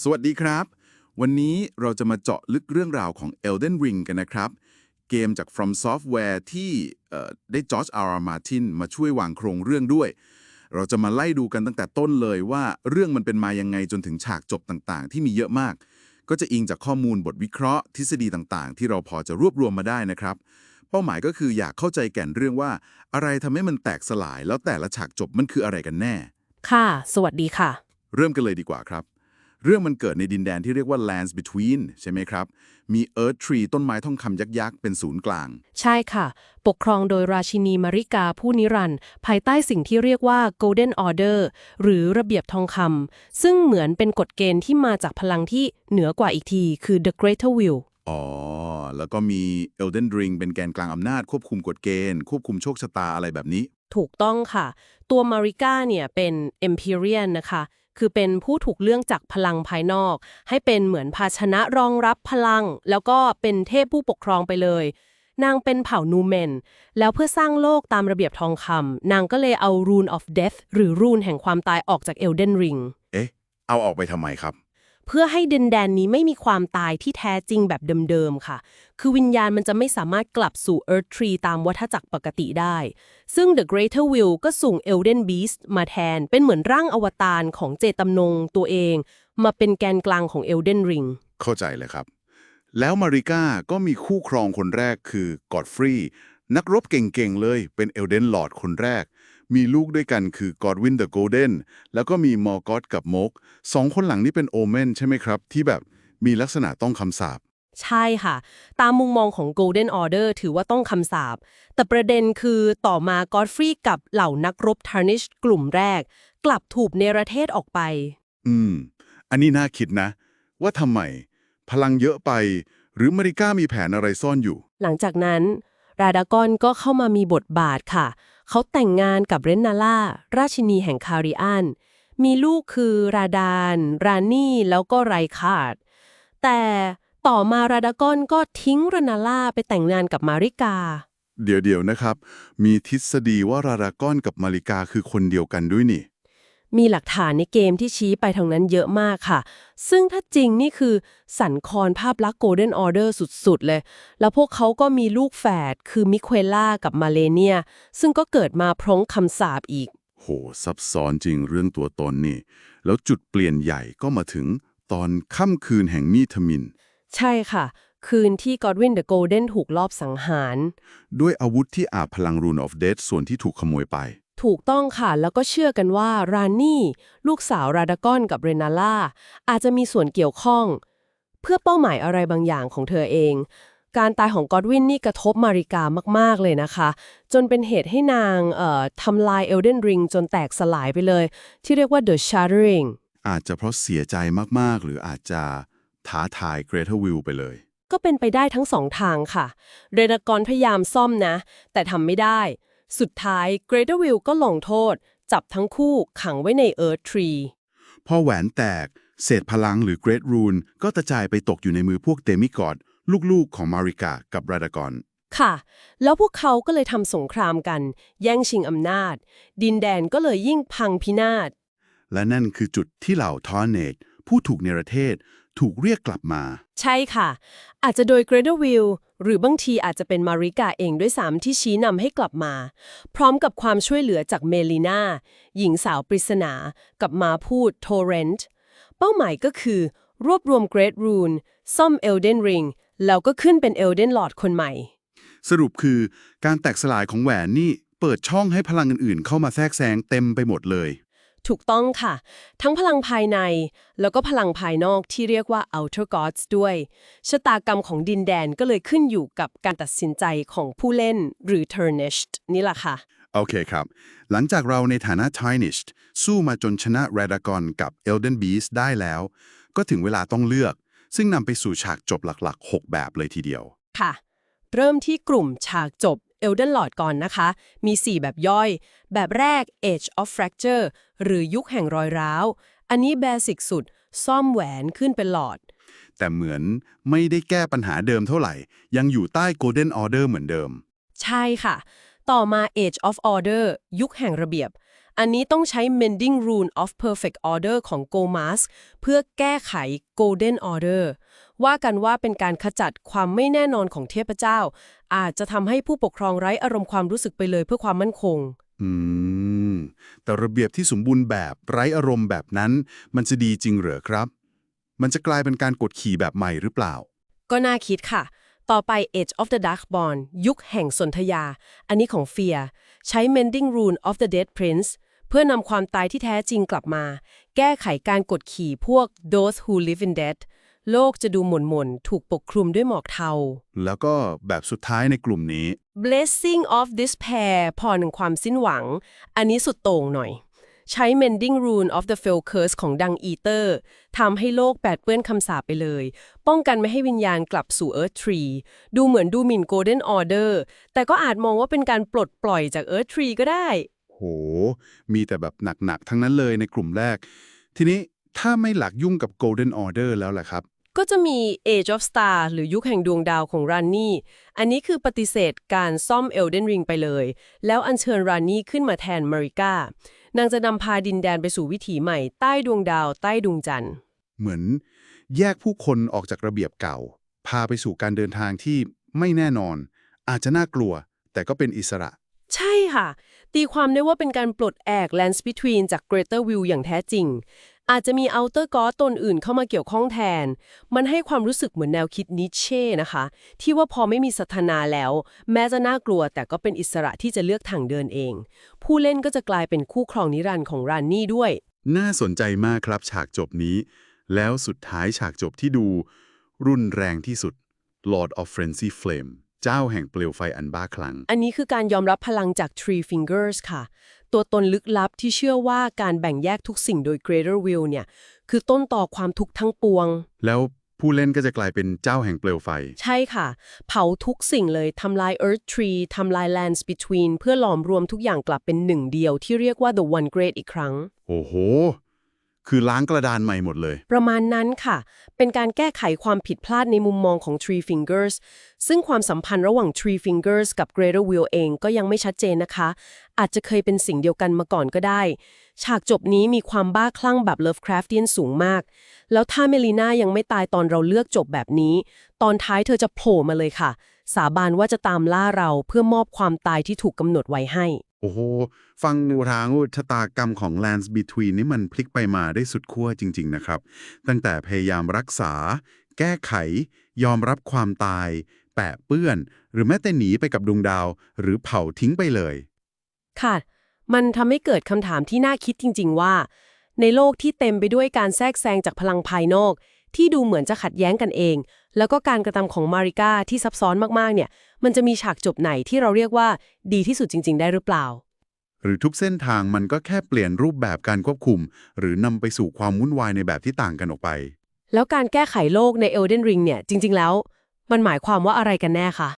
สวัสดีครับ วันนี้เราจะมาเจาะลึกเรื่องราวของ Elden Ring กันนะครับ เกมจาก From Software ที่เอ่อได้จอร์จอาร์มาร์ตินมาช่วยวางโครงเรื่องด้วย เราจะมาไล่ดูกันตั้งแต่ต้นเลยว่าเรื่องมันเป็นมายังไงจนถึงฉากจบต่างๆ ที่มีเยอะมาก ก็จะอิงจากข้อมูลบทวิเคราะห์ทฤษฎีต่างๆ ที่เราพอจะรวบรวมมาได้นะครับ เป้าหมายก็คืออยากเข้าใจแก่นเรื่องว่า อะไรทำให้มันแตกสลาย แล้วแต่ละฉากจบมันคืออะไรกันแน่ ค่ะ สวัสดีค่ะ เริ่มกันเลยดีกว่าครับ เรื่องมันเกิดในดินแดนที่เรียกว่า lands between ใช่ไหมครับ มี earth tree ต้นไม้ทองคำยักษ์ ๆ เป็นศูนย์กลาง ใช่ค่ะ ปกครองโดยราชินีมาริกาผู้นิรันดร์ภายใต้สิ่งที่เรียกว่า Golden Order หรือระเบียบทองคำซึ่งเหมือนเป็นกฎเกณฑ์ที่มาจากพลังที่เหนือกว่าอีกที คือ The Greater Will อ๋อ แล้วก็มี Elden Ring เป็นแกนกลางอำนาจควบคุมกฎเกณฑ์ ควบคุมโชคชะตาอะไรแบบนี้ ถูกต้องค่ะ ตัวมาริกาเนี่ยเป็น Empyrean นะคะ คือเป็นผู้ถูกเลื่องจากพลังภายนอก ให้เป็นเหมือนภาชนะรองรับพลัง แล้วก็เป็นเทพผู้ปกครองไปเลย นางเป็นเผ่านูเมน แล้วเพื่อสร้างโลกตามระเบียบทองคำนางก็เลยเอา Rune of Death หรือรูนแห่งความตายออกจาก Elden Ring เอ๊ะ เอาออกไปทำไมครับ เพื่อให้ดินแดนนี้ไม่มีความตายที่แท้จริงแบบเดิมๆค่ะ คือวิญญาณมันจะไม่สามารถกลับสู่ Earth Tree ตามวัฏจักรปกติได้ ซึ่ง The Greater Will ก็ส่ง Elden Beast มาแทน เป็นเหมือนร่างอวตารของเจตำนงตัวเอง มาเป็นแกนกลางของ Elden Ring เข้าใจเลยครับ แล้วมาริก้าก็มีคู่ครองคนแรกคือกอดฟรีนักรบเก่งๆเลยเป็นเอลเดนลอร์ดคนแรก มีลูกด้วยกันคือกอดวินเดอะโกลเด้นแล้วก็มีมอร์กอตกับมกสองคนหลังนี่เป็นโอเมนใช่ไหมครับ ที่แบบมีลักษณะต้องคำสาปใช่ค่ะ ตามมุมมองของ Golden Order ถือว่าต้องคำสาปแต่ประเด็นคือต่อมา Godfrey กับเหล่านักรบ Tarnish กลุ่มแรก กลับถูกเนรเทศออกไป อืม อันนี้น่าคิดนะ ว่าทำไม พลังเยอะไป หรือมาริก้ามีแผนอะไรซ่อนอยู่ หลังจากนั้น ราดากอนก็เข้ามามีบทบาทค่ะ เขาแต่งงานกับเรนนาล่า ราชินีแห่งคาริอัน มีลูกคือราดาน รานี่ แล้วก็ไรคาร์ดแต่ต่อมาราดากอนก็ทิ้งเรนนาล่าไปแต่งงานกับมาริกา เดี๋ยวๆนะครับ มีทฤษฎีว่าราดากอนกับมาริกาคือคนเดียวกันด้วยนี่ มีหลักฐานในเกมที่ชี้ไปทางนั้นเยอะมากค่ะ ซึ่งถ้าจริงนี่คือสันคอนภาพลักษณ์ Golden Order สุดๆ เลย แล้วพวกเขาก็มีลูกแฝดคือมิเคลล่ากับมาเลเนีย ซึ่งก็เกิดมาพร้อมคำสาปอีก โห ซับซ้อนจริงเรื่องตัวตนนี่ แล้วจุดเปลี่ยนใหญ่ก็มาถึงตอนค่ำคืนแห่งมีทมิน ใช่ค่ะ คืนที่กอดวินเดอะโกลเด้นถูกลอบสังหาร ด้วยอาวุธที่อาบพลัง Rune of Death ส่วนที่ถูกขโมยไป ถูกต้องค่ะ แล้วก็เชื่อกันว่ารานี่ ลูกสาวราดากอนกับเรนาล่า อาจจะมีส่วนเกี่ยวข้อง เพื่อเป้าหมายอะไรบางอย่างของเธอเอง การตายของกอดวินนี่กระทบมาริกามาก ๆ เลยนะคะ จนเป็นเหตุให้นางเอ่อทำลายเอลเดนริงจนแตกสลายไปเลย ที่เรียกว่า The Shattering อาจจะเพราะเสียใจมาก ๆ หรืออาจจะท้าทาย Greater Will ไปเลย ก็เป็นไปได้ทั้งสองทางค่ะ เรนากรพยายามซ่อมนะ แต่ทำไม่ได้ สุดท้าย Greater Will ก็ลงโทษ จับทั้งคู่ขังไว้ใน Earth Tree พอแหวนแตก เศษพลังหรือ Great Rune ก็กระจายไปตกอยู่ในมือพวกเดมิกอดลูกๆของมาริกากับรากอนค่ะ แล้วพวกเขาก็เลยทำสงครามกัน แย่งชิงอำนาจ ดินแดนก็เลยยิ่งพังพินาศ และนั่นคือจุดที่เหล่าทอร์เนตผู้ถูกเนรเทศ ถูกเรียกกลับมา ใช่ค่ะ อาจจะโดย Greater Will หรือบางทีอาจจะเป็นมาริกาเองด้วยซ้ำที่ชี้นำให้กลับมา พร้อมกับความช่วยเหลือจากเมลิน่า หญิงสาวปริศนา กับมาพูดโทเรนต์เป้าหมายก็คือ รวบรวม Great Rune ซ่อม Elden Ring แล้วก็ขึ้นเป็น Elden Lord คนใหม่ สรุปคือการแตกสลายของแหวนนี่เปิดช่องให้พลังอื่นๆ เข้ามาแทรกแซงเต็มไปหมดเลย ถูกต้องค่ะ ทั้งพลังภายใน แล้วก็พลังภายนอกที่เรียกว่า Outer Gods ด้วย ชะตากรรมของดินแดนก็เลยขึ้นอยู่กับการตัดสินใจของผู้เล่นหรือ Tarnished นี่แหละค่ะ โอเคครับ หลังจากเราในฐานะ t i n i s h สู้มาจนชนะ r a d a g o n กับ Elden Beast ได้แล้ว ก็ถึงเวลาต้องเลือก ซึ่งนำไปสู่ฉากจบหลักๆ 6 แบบเลยทีเดียว ค่ะ เริ่มที่กลุ่มฉากจบ Elden Lord ก่อนนะคะ มี 4 แบบย่อย แบบแรก Age of Fracture หรือยุคแห่งรอยร้าว อันนี้เบสิกสุด ซ่อมแหวนขึ้นเป็นหลอด แต่เหมือนไม่ได้แก้ปัญหาเดิมเท่าไหร่ ยังอยู่ใต้ Golden Order เหมือนเดิม ใช่ค่ะ ต่อมา Age of Order ยุคแห่งระเบียบ อันนี้ต้องใช้ mending rule of perfect order ของ Gomas เพื่อแก้ไข golden order ว่ากันว่าเป็นการขจัดความไม่แน่นอนของเทพเจ้า อาจจะทำให้ผู้ปกครองไร้อารมณ์ความรู้สึกไปเลยเพื่อความมั่นคง อืม แต่ระเบียบที่สมบูรณ์แบบไร้อารมณ์แบบนั้น มันจะดีจริงเหรอครับ มันจะกลายเป็นการกดขี่แบบใหม่หรือเปล่า ก็น่าคิดค่ะ ต่อไป Age of the Darkborn ยุคแห่งสนธยา อันนี้ของเฟียใช้ Mending Rune of the Dead Prince เพื่อนำความตายที่แท้จริงกลับมา แก้ไขการกดขี่พวก Those who live in death โลกจะดูหม่นหม่นๆถูกปกคลุมด้วยหมอกเทา แล้วก็แบบสุดท้ายในกลุ่มนี้ Blessing of Despair พรแห่งความสิ้นหวัง อันนี้สุดโต่งหน่อย ใช้ Mending Rune of the Fell Curse ของดังอีเตอร์ทำให้โลกแปดเปื้อนคำสาปไปเลย ป้องกันไม่ให้วิญญาณกลับสู่ Earth Tree ดูเหมือนดูหมิ่น Golden Order แต่ก็อาจมองว่าเป็นการปลดปล่อยจาก Earth Tree ก็ได้ โห มีแต่แบบหนักๆ ทั้งนั้นเลยในกลุ่มแรก ทีนี้ถ้าไม่หลักยุ่งกับ Golden Order แล้วล่ะครับ ก็จะมี Age of Star หรือยุคแห่งดวงดาวของรันนี่ อันนี้คือปฏิเสธการซ่อม Elden Ring ไปเลย แล้วอัญเชิญรันนี่ขึ้นมาแทนมาริกานางจะนำพาดินแดนไปสู่วิถีใหม่ ใต้ดวงดาวใต้ดวงจันทร์ เหมือนแยกผู้คนออกจากระเบียบเก่า พาไปสู่การเดินทางที่ไม่แน่นอน อาจจะน่ากลัว แต่ก็เป็นอิสระ ใช่ค่ะ ตีความได้ว่าเป็นการปลดแอก Lands Between จาก Greater Will อย่างแท้จริง อาจจะมี Outer God ตนอื่นเข้ามาเกี่ยวข้องแทน มันให้ความรู้สึกเหมือนแนวคิดนิเช่นะคะ ที่ว่าพอไม่มีศรัทนาแล้ว แม้จะน่ากลัวแต่ก็เป็นอิสระที่จะเลือกทางเดินเอง ผู้เล่นก็จะกลายเป็นคู่ครองนิรันดร์ของรันนี่ด้วย น่าสนใจมากครับฉากจบนี้ แล้วสุดท้ายฉากจบที่ดู รุนแรงที่สุด Lord of Frenzy Flame เจ้าแห่งเปลวไฟอันบ้าคลั่ง อันนี้คือการยอมรับพลังจาก Three Fingers ค่ะ ตัวตนลึกลับที่เชื่อว่าการแบ่งแยกทุกสิ่งโดย Greater Will เนี่ย คือต้นต่อความทุกข์ทั้งปวง แล้วผู้เล่นก็จะกลายเป็นเจ้าแห่งเปลวไฟ ใช่ค่ะ เผาทุกสิ่งเลยทำลาย Earth Tree ทำลาย Lands Between เพื่อหลอมรวมทุกอย่างกลับเป็นหนึ่งเดียวที่เรียกว่า The One Great อีกครั้ง โอ้โห คือล้างกระดานใหม่หมดเลย ประมาณนั้นค่ะ เป็นการแก้ไขความผิดพลาดในมุมมองของ Three Fingers ซึ่งความสัมพันธ์ระหว่าง Three Fingers กับ Greater Will เองก็ยังไม่ชัดเจนนะคะ อาจจะเคยเป็นสิ่งเดียวกันมาก่อนก็ได้ ฉากจบนี้มีความบ้าคลั่งแบบ Lovecraftian สูงมาก แล้วถ้าเมลีน่ายังไม่ตายตอนเราเลือกจบแบบนี้ ตอนท้ายเธอจะโผล่มาเลยค่ะ สาบานว่าจะตามล่าเราเพื่อมอบความตายที่ถูกกำหนดไว้ให้ โอ้โห ฟังทางชะตากรรมของ Lands Between นี่มันพลิกไปมาได้สุดขั้วจริง ๆ นะครับ ตั้งแต่พยายามรักษา แก้ไข ยอมรับความตาย แปะเปื้อน หรือแม้แต่หนีไปกับดวงดาว หรือเผาทิ้งไปเลย ค่ะ มันทำให้เกิดคำถามที่น่าคิดจริง ๆ ว่า ในโลกที่เต็มไปด้วยการแทรกแซงจากพลังภายนอก ที่ดูเหมือนจะขัดแย้งกันเอง แล้วก็การกระทำของมาริก้าที่ซับซ้อนมากๆเนี่ย มันจะมีฉากจบไหนที่เราเรียกว่าดีที่สุดจริง ๆ ได้หรือเปล่า หรือทุกเส้นทางมันก็แค่เปลี่ยนรูปแบบการควบคุม หรือนำไปสู่ความวุ่นวายในแบบที่ต่างกันออกไป แล้วการแก้ไขโลกใน Elden Ring เนี่ยจริง ๆ แล้ว มันหมายความว่าอะไรกันแน่คะ